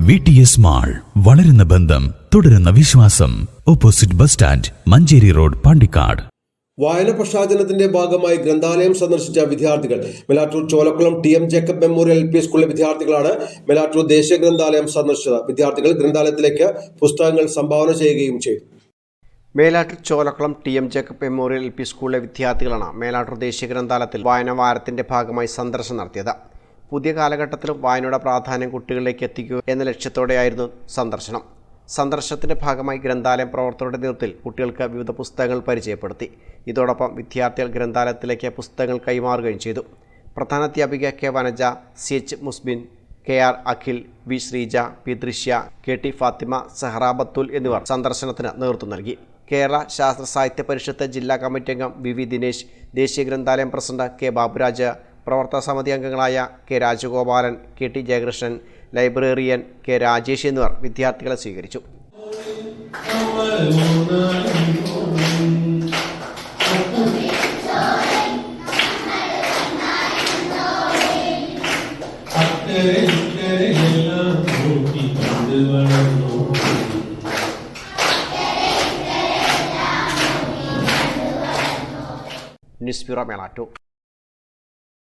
V T S mall വളരുന്ന ബന്ധം തുടരുന്ന വിശ്വാസം. Opposite bus stand Manjeri road Pandikkad. വായന പക്ഷാചരണത്തിന്റെ ഭാഗമായി ഗ്രന്ഥാലയം സന്ദർശിച്ച വിദ്യാർത്ഥികൾ. Melattur Cholakkulam T M Jacob memorial L P സ്കൂളിലെ വിദ്യാർത്ഥികളാണ് മെലാറ്റൂർ ദേശീയ ഗ്രന്ഥാലയം സന്ദർശിച്ചത്. വിദ്യാർത്ഥികൾ ഗ്രന്ഥാലയത്തിലേക്ക് പുസ്തകങ്ങൾ സംഭാവന ചെയ്യുകയും ചെയ്തു. Melattur Cholakkulam T M Jacob memorial L P സ്കൂളിലെ വിദ്യാർത്ഥികളാണ് മേലാട്ടൂർ ദേശീയ ഗ്രന്ഥാലയത്തിൽ വായന വാരത്തിന്റെ ഭാഗമായി സന്ദർശനം നടത്തിയത്. പുതിയ കാലഘട്ടത്തിലും വായനയുടെ പ്രാധാന്യം കുട്ടികളിലേക്ക് എത്തിക്കുക എന്ന ലക്ഷ്യത്തോടെയായിരുന്നു സന്ദർശനം. സന്ദർശനത്തിന്റെ ഭാഗമായി ഗ്രന്ഥാലയം പ്രവർത്തകരുടെ നേതൃത്വത്തിൽ കുട്ടികൾക്ക് വിവിധ പുസ്തകങ്ങൾ പരിചയപ്പെടുത്തി. ഇതോടൊപ്പം വിദ്യാർത്ഥികൾ ഗ്രന്ഥാലയത്തിലേക്ക് പുസ്തകങ്ങൾ കൈമാറുകയും ചെയ്തു. പ്രധാന അധ്യാപിക K Vanaja C H Musbin K R Akhil V Sreeja P Drishya K T Fathima Sahara Bathul എന്നിവർ സന്ദർശനത്തിന് നേതൃത്വം നൽകി. കേരള ശാസ്ത്ര സാഹിത്യ പരിഷത്ത് ജില്ലാ കമ്മിറ്റി അംഗം വി വി ദിനേശ് ദേശീയ ഗ്രന്ഥാലയം പ്രസിഡന്റ് കെ ബാബുരാജ് പ്രവർത്തക സമിതി അംഗങ്ങളായ K Rajagopalan K T Jayakrishnan librarian K Rajesh എന്നിവർ വിദ്യാർത്ഥികളെ സ്വീകരിച്ചു. News bureau മേളാറ്റു